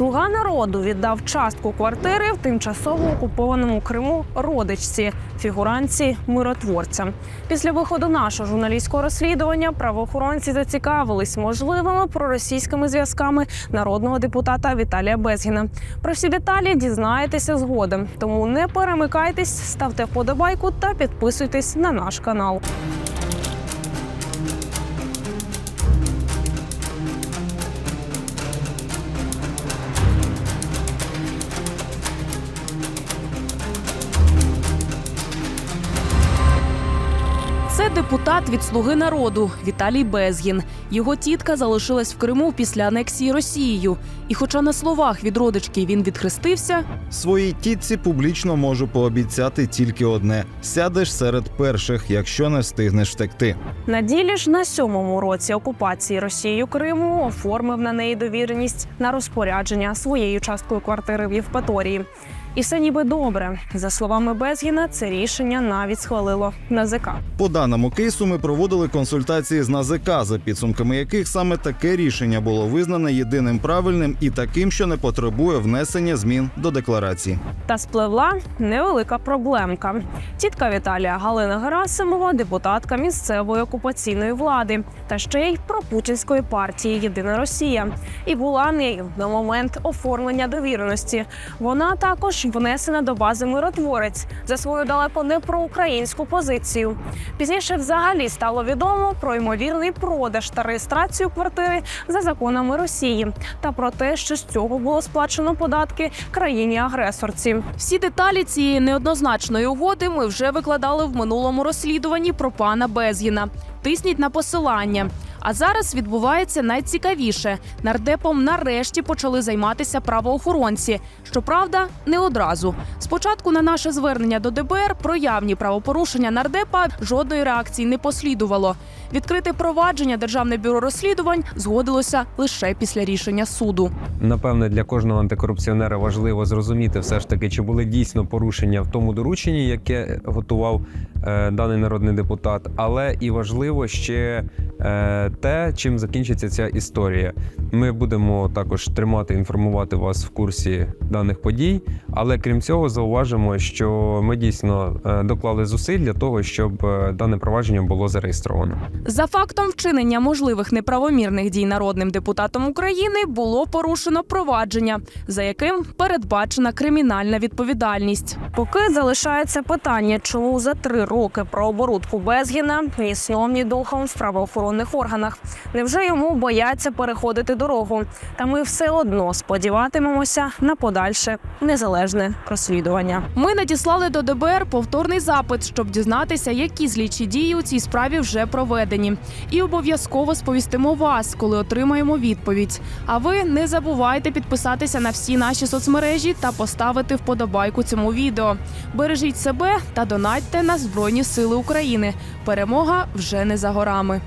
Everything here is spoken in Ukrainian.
Слуга народу віддав частку квартири в тимчасово окупованому Криму родичці, фігуранці миротворця. Після виходу нашого журналістського розслідування правоохоронці зацікавились можливими проросійськими зв'язками народного депутата Віталія Безгіна. Про всі деталі дізнаєтеся згодом. Тому не перемикайтесь, ставте вподобайку та підписуйтесь на наш канал. Це депутат від Слуги народу Віталій Безгін. Його тітка залишилась в Криму після анексії Росією. І, хоча на словах від родички він відхрестився, Своїй тітці публічно можу пообіцяти тільки одне: сядеш серед перших, якщо не встигнеш втекти. На ділі ж на сьомому році окупації Росією Криму оформив на неї довіреність на розпорядження своєю часткою квартири в Євпаторії. І все ніби добре. За словами Безгіна, це рішення навіть схвалило НАЗК. По даному кейсу ми проводили консультації з НАЗК, за підсумками яких саме таке рішення було визнане єдиним правильним і таким, що не потребує внесення змін до декларації. Та спливла невелика проблемка. Тітка Віталія Галина Герасимова, депутатка місцевої окупаційної влади та ще й пропутінської партії Єдина Росія. І була нею на момент оформлення довіреності. Вона також внесена до бази миротворець за свою далеко не проукраїнську позицію. Пізніше взагалі стало відомо про ймовірний продаж та реєстрацію квартири за законами Росії та про те, що з цього було сплачено податки країні-агресорці. всі деталі цієї неоднозначної угоди ми вже викладали в минулому розслідуванні про пана Безгіна. Тисніть на посилання. А зараз відбувається найцікавіше. Нардепом нарешті почали займатися правоохоронці. Щоправда, не одразу. Спочатку на наше звернення до ДБР про явні правопорушення нардепа жодної реакції не послідувало. Відкрити провадження Державне бюро розслідувань згодилося лише після рішення суду. Напевне, для кожного антикорупціонера важливо зрозуміти все ж таки, чи були дійсно порушення в тому дорученні, яке готував е, даний народний депутат, але і важливо ще е, те, чим закінчиться ця історія. Ми будемо також тримати інформувати вас в курсі даних подій. Але крім цього, зауважимо, що ми дійсно е, доклали зусиль для того, щоб е, дане провадження було зареєстровано. За фактом вчинення можливих неправомірних дій народним депутатом України було порушено провадження, за яким передбачена кримінальна відповідальність. Поки залишається питання, чому за три роки про оборудку Безгіна ні сном, ні духом в правоохоронних органах. Невже йому бояться переходити дорогу? Та ми все одно сподіватимемося на подальше незалежне розслідування. Ми надіслали до ДБР повторний запит, щоб дізнатися, які слідчі дії у цій справі вже проведені. І обов'язково сповістимо вас, коли отримаємо відповідь. А ви не забувайте підписатися на всі наші соцмережі та поставити вподобайку цьому відео. Бережіть себе та донатьте на Збройні Сили України. Перемога вже не за горами.